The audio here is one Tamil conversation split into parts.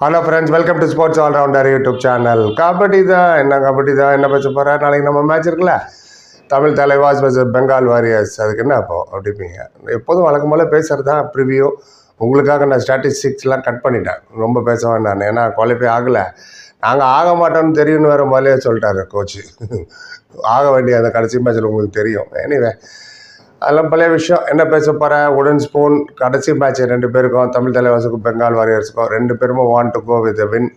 Hello friends welcome to sports all rounder YouTube channel kabaddi தான். என்ன கபடி தான்? என்ன பேச போகிறேன் நாளைக்கு நம்ம மேட்ச் இருக்குல்ல? தமிழ் தலைவாஸ் வர்சஸ் பெங்கால் வாரியர்ஸ் அதுக்கு என்ன அப்போ? அப்படிப்பீங்க எப்போதும் வழக்கம் போல் பேசுகிறது தான் ப்ரிவியூ உங்களுக்காக நான் ஸ்டாட்டிஸ்டிக்ஸ்லாம் கட் பண்ணிட்டேன். ரொம்ப பேச வேண்டாம். ஏன்னா குவாலிஃபை ஆகலை. நாங்கள் ஆக மாட்டோம்னு தெரியும்னு வேறு மாதிரியே சொல்லிட்டாரு கோச்சு ஆக வேண்டிய அந்த கடைசி மேட்ச்சில் உங்களுக்கு தெரியும். எனிவே அதெல்லாம் பழைய விஷயம். என்ன பேச போகிற உடன் ஸ்பூன் கடைசி மேட்ச் ரெண்டு பேருக்கும் தமிழ் தலைவாசுக்கும் பெங்கால் வாரியர்ஸுக்கும் ரெண்டு பேருமே want to go with win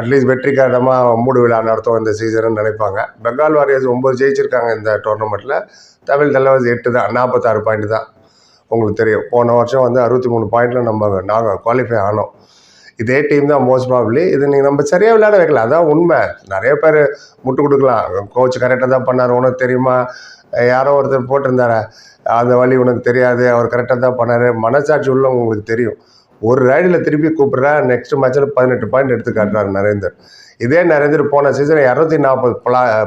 at least வெற்றிகரமாக மூடு விழா நடத்தும் இந்த சீசனு நினைப்பாங்க. பெங்கால் வாரியர்ஸ் ஒம்பது ஜெயிச்சிருக்காங்க இந்த டோர்னமெண்ட்டில் தமிழ் தலைவாசி எட்டு தான் நாற்பத்தாறு பாயிண்ட் தான். உங்களுக்கு தெரியும். போன வருஷம் வந்து அறுபத்தி மூணு பாயிண்டில் நம்ம நாங்கள் குவாலிஃபை ஆனோம். இதே டீம் தான் மோஸ்ட் ப்ராப்ளி இது நீங்கள் நம்ம சரியாக விளையாட வைக்கல. அதான் உண்மை. நிறைய பேர் முட்டு கொடுக்கலாம். கோச் கரெக்டாக தான் பண்ணார். உனக்கு தெரியுமா? யாரோ ஒருத்தர் போட்டிருந்தாரா? அந்த வழி உனக்கு தெரியாது. அவர் கரெக்டாக தான் பண்ணார். மனசாட்சி உள்ள உங்களுக்கு தெரியும். ஒரு ரைடில் திருப்பி கூப்பிட்றா நெக்ஸ்ட் மேட்ச்சில் பதினெட்டு பாயிண்ட் எடுத்து காட்டுறாரு நரேந்தர். இதே நரேந்தர் போன சீசன் இரநூத்தி நாற்பது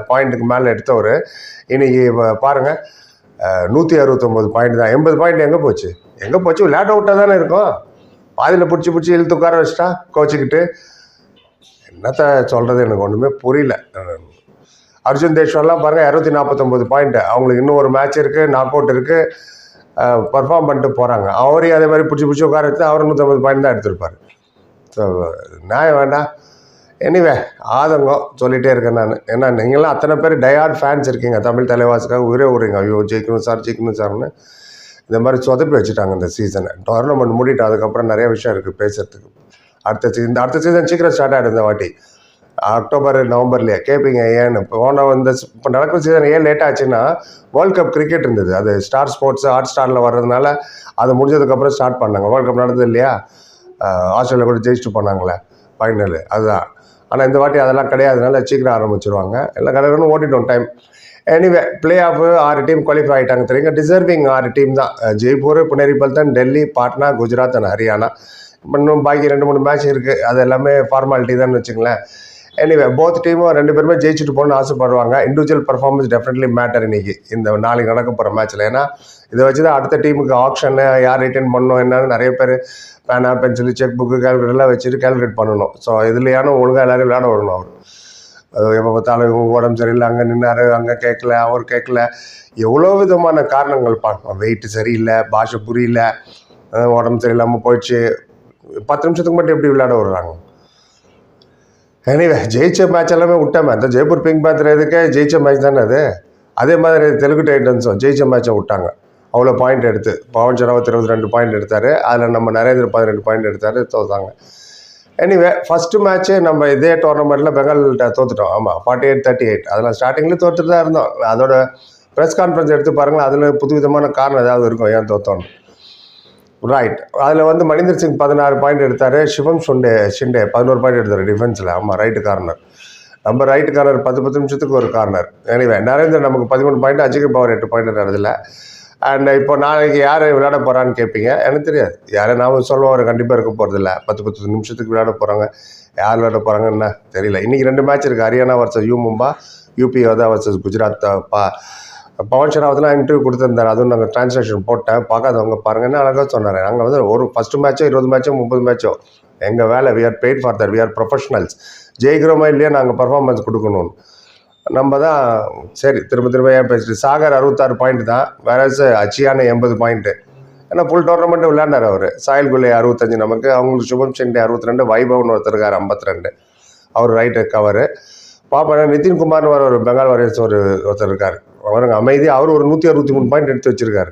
பாயிண்ட்டுக்கு மேலே எடுத்தவர். இன்றைக்கி பாருங்கள் பாருங்க. நூற்றி அறுபத்தொம்போது பாயிண்ட் தான். எண்பது பாயிண்ட் எங்கே போச்சு? எங்கே போச்சு? விளையாட விட்டா தானே இருக்கும். பாதியில் பிடிச்சி பிடிச்சி இழுத்து உட்கார வச்சிட்டா கோச்சிக்கிட்டு. என்னத்த சொல்கிறது எனக்கு ஒன்றுமே புரியல. அர்ஜுன் தேஷ்வர்லாம் பாருங்கள் இரநூத்தி நாற்பத்தொம்போது பாயிண்ட்டு அவங்களுக்கு இன்னும் ஒரு மேட்ச் இருக்குது நாக் அவுட் இருக்குது பர்ஃபார்ம் பண்ணிட்டு போகிறாங்க அவரையும் அதே மாதிரி பிடிச்சி பிடிச்சி உட்கார வச்சு அவர் நூற்றம்பது பாயிண்ட் தான் எடுத்திருப்பார். ஸோ நியாயம் வேண்டாம். எனிவே ஆதங்கம் சொல்லிகிட்டே இருக்கேன் நான். ஏன்னா நீங்களாம் அத்தனை பேர் டயார்ட் ஃபேன்ஸ் இருக்கீங்க. தமிழ் தலைவாசுக்காக உயிரே விடுறீங்க ஐயோ ஜெயிக்கணும் சார் ஜெயிக்கணும் சார்னு. இந்த மாதிரி சொதப்பி வச்சுட்டாங்க இந்த சீசனை டோர்னமெண்ட் மூடிட்டு அதுக்கப்புறம் நிறைய விஷயம் இருக்குது பேசுறதுக்கு. அடுத்த சீன் இந்த அடுத்த சீசன் சீக்கிரம் ஸ்டார்ட் ஆகிடும் இந்த வாட்டி. அக்டோபர் நவம்பர்லேயே கேட்பீங்க ஏன்னு போன இந்த இப்போ நடக்கிற சீசன் ஏன் லேட் ஆச்சுன்னா வேர்ல்ட் கப் கிரிக்கெட் இருந்தது. அது ஸ்டார் ஸ்போர்ட்ஸ் ஹாட் ஸ்டாரில் வர்றதுனால அது முடிஞ்சதுக்கப்புறம் ஸ்டார்ட் பண்ணாங்க. வேர்ல்ட் கப் நடந்தது இல்லையா? ஆஸ்திரேலியா கூட ஜெயிச்சுட்டு போனாங்களே ஃபைனல் அதுதான். ஆனால் இந்த வாட்டி அதெல்லாம் கிடையாதுனால சீக்கிரம் ஆரம்பிச்சிருவாங்க. எல்லாம் கடற்கன்னு ஓட்டிட்டோம் டைம் எனிவே பிளே ஆஃப் ஆறு டீம் குவாலிஃபை ஆகிட்டாங்க தெரியுங்க டிசர்விங் ஆறு டீம் தான். ஜெய்ப்பூர் புனேரிபல்தன் டெல்லி பாட்னா குஜராத் அண்ட் ஹரியானா. இன்னும் பாக்கி ரெண்டு மூணு மேட்ச் இருக்குது அது எல்லாமே ஃபார்மாலிட்டி தான் வச்சுங்களேன் எனிவே போத் டீமும் ரெண்டு பேருமே ஜெயிச்சுட்டு போகணும்னு ஆசைப்படுவாங்க. இண்டிவிஜுவல் பர்ஃபார்மன்ஸ் டெஃபினெட்லி மேட்டர் இன்னைக்கு. இந்த நாளைக்கு நடக்க போகிற மேட்ச்சில் ஏன்னா இதை வச்சு தான் அடுத்த டீமுக்கு ஆப்ஷனு யார் ரிட்டர்ன் பண்ணணும் என்னன்னு நிறைய பேர் பேனா பென்சில் செக் புக்கு கேல்குலேட்டர்லாம் வச்சுட்டு கேல்குலேட் பண்ணணும். ஸோ இதுலையான ஒழுங்காக எல்லோரும் விளையாட விடணும் அவர். எப்போ பார்த்தாலும் இவங்க உடம்பு சரியில்லை அங்கே நின்னாரு அங்கே கேட்கல அவர் கேட்கல. எவ்வளோ விதமான காரணங்கள் பார்க்கலாம் வெயிட்டு சரியில்லை பாஷை புரியல உடம்பு சரியில்லாமல் போயிடுச்சு. பத்து நிமிஷத்துக்கு மட்டும் எப்படி விளையாட வர்றாங்க எனிவே ஜெயிச்ச மேட்ச் எல்லாமே விட்டாமல் அந்த ஜெய்ப்பூர் பிங்க் பேந்தர் எதுக்கே? ஜெயிச்ச மேட்ச் தானே அது? அதே மாதிரி தெலுங்கு டைட்டன்ஸும் ஜெயிச்ச மேட்சை விட்டாங்க. அவ்வளோ பாயிண்ட் எடுத்து. பவன் சரவத் இருபத்தி ரெண்டு பாயிண்ட் எடுத்தார். அதில் நம்ம நரேந்திர பதினெட்டு பாயிண்ட் எடுத்தார் தோத்தாங்க. எனிவே ஃபஸ்ட்டு மேட்ச்சு நம்ம இதே டோர்னமெண்ட்டில் பெங்கால்கிட்ட தோத்துட்டோம். ஆமாம் ஃபார்ட்டி எயிட் தேர்ட்டி எயிட் அதில் ஸ்டார்டிங்கில் தோற்றுட்டு தான் இருந்தோம். அதோட ப்ரெஸ் கான்ஃபரன்ஸ் எடுத்து பாருங்களேன். அதில் புதுவிதமான காரணம் ஏதாவது இருக்கும் ஏன் தோத்தோன்னு. ரைட் அதில் வந்து மணிந்தர் சிங் பதினாறு பாயிண்ட் எடுத்தார். சிவம் சுண்டே ஷிண்டே பதினோரு பாயிண்ட் எடுத்தார் டிஃபென்ஸில் ஆமாம் ரைட்டு கார்னர் நம்ம ரைட்டு கார்னர் பத்து பத்து நிமிஷத்துக்கு ஒரு கார்னர் எனிவே நரேந்திரன் நமக்கு பதிமூணு பாயிண்ட் அஜிக பவர் எட்டு பாயிண்ட் நடதில்ல அண்ட் இப்போ நாளைக்கு யார் விளையாட போகிறான்னு கேட்பீங்க எனக்கு தெரியாது. யாரை நாம சொல்லுவோம் கண்டிப்பாக இருக்க போகிறதில்ல பத்து பத்து நிமிஷத்துக்கு விளையாட போகிறாங்க யார் விளையாட போகிறாங்கன்னு தெரியல. இன்றைக்கி ரெண்டு மேட்ச் இருக்குது Haryana versus U Mumba UP Yoddha versus Gujarat பா பவன் ஷராவத்லாம் இன்டர்வியூ கொடுத்துருந்தார் அதுவும் நாங்கள் டிரான்ஸ்லேஷன் போட்டேன். பார்க்காதவங்க பாருங்கன்னு அழகாக சொன்னார். நாங்கள் வந்து ஒரு ஃபஸ்ட்டு மேட்ச்சோ இருபது மேட்சோ முப்பது மேட்ச்சோ எங்கள் வேலை we are paid for that we are professionals ஜெயிக்கிறோமா இல்லையா? நாங்கள் பர்ஃபார்மன்ஸ் கொடுக்கணும் நம்ம தான் சரி திரும்ப திரும்ப ஏன் பேசிட்டு சாகர் அறுபத்தாறு பாயிண்ட் தான். வேறஸ் அச்சியான எண்பது பாயிண்ட்டு ஏன்னா ஃபுல் டோர்னமெண்ட் விளையாண்டார் அவர். சாயல் குல்லே அறுபத்தஞ்சு நமக்கு அவங்களுக்கு சுபம் செண்டே அறுபத்தி ரெண்டு வைபவன் ஒருத்தர் இருக்கார் ஐம்பத்தி ரெண்டு அவர் ரைட்டு கவரு பாப்பா நிதின்குமார்னு வர ஒரு பெங்கால் வாரியர்ஸ் ஒரு ஒருத்தர் இருக்கார். அவருங்க அமைதி அவர் ஒரு நூற்றி அறுபத்தி மூணு பாயிண்ட் எடுத்து வச்சிருக்காரு.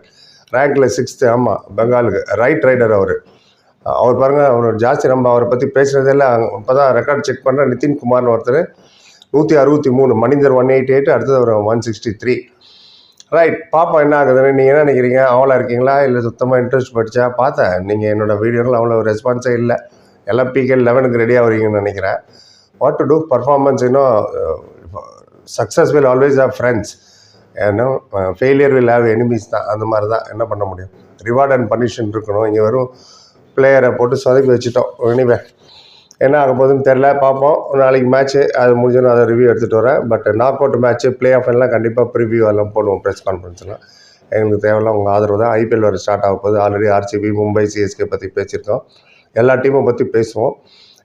ரேங்கில் சிக்ஸ்த்து ஆமாம் பெங்காலுக்கு. ரைட் ரைடர் அவர். அவர் பாருங்கள் அவர் ஜாஸ்தி நம்ம அவரை பற்றி பேசுகிறதெல்லாம் இப்போ தான் ரெக்கார்ட் செக் பண்ணுறேன் நிதின்குமார்னு ஒருத்தர் நூற்றி அறுபத்தி மூணு மனிதர் ஒன் எயிட்டி எயிட் அடுத்தது ஒரு ஒன் சிக்ஸ்டி த்ரீ ரைட் பாப்பா என்ன ஆகுதுன்னு நீங்கள் என்ன நினைக்கிறீங்க? அவளாக இருக்கீங்களா? இல்லை சுத்தமாக இன்ட்ரெஸ்ட் படித்தா பார்த்தேன் நீங்கள் என்னோடய வீடியோவில் அவ்வளோ ரெஸ்பான்ஸே இல்லை. எல்லாம் பிகே லெவனுக்கு ரெடியாக வரீங்கன்னு நினைக்கிறேன். வாட் டு டூ பர்ஃபார்மன்ஸ் இன்னும் success will always have friends ஏன்னா ஃபெயிலியர் வில் ஹாவ் எனிமீஸ் தான். அந்த மாதிரி தான். என்ன பண்ண முடியும்? ரிவார்ட் அண்ட் பனிஷன் இருக்கணும். இங்கே வெறும் பிளேயரை போட்டு சொதப்பி வச்சுட்டோம். இனிவே என்ன ஆக போகுதுன்னு தெரில பார்ப்போம். நாளைக்கு மேட்ச்சு அது முடிஞ்சோன்னு அதை ரிவ்யூ எடுத்துகிட்டு வரேன். But knock out match play off எல்லாம் கண்டிப்பாக ப்ரிவ்யூ எல்லாம் போடுவோம் ப்ரெஸ் கான்ஃபரன்ஸ்லாம் எங்களுக்கு தேவையில்லாம் உங்கள் ஆதரவு தான். ஐபிஎல் வர ஸ்டார்ட் ஆக போகுது. ஆல்ரெடி ஆர்சிபி மும்பை சிஎஸ்கே பற்றி பேசியிருக்கோம். எல்லா டீமும் பற்றி பேசுவோம்.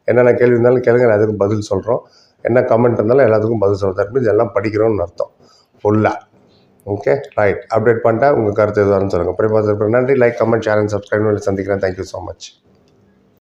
என்னென்ன கேள்வி இருந்தாலும் கேளுங்க அதுக்கு பதில் சொல்கிறோம் என்ன கமெண்ட் இருந்தாலும் எல்லாத்துக்கும் பதில் சொல்கிறோம் தட் மீன்ஸ் எல்லாம் படிக்கிறோம்னு அர்த்தம். ஃபுல்லாக ஓகே ரைட் அப்டேட் பண்ணிட்டா உங்கள் கருத்து எதுவாக சொல்லுங்கள் பிறகு நன்றி. Like comment share and subscribe சந்திக்கிறேன். Thank you so much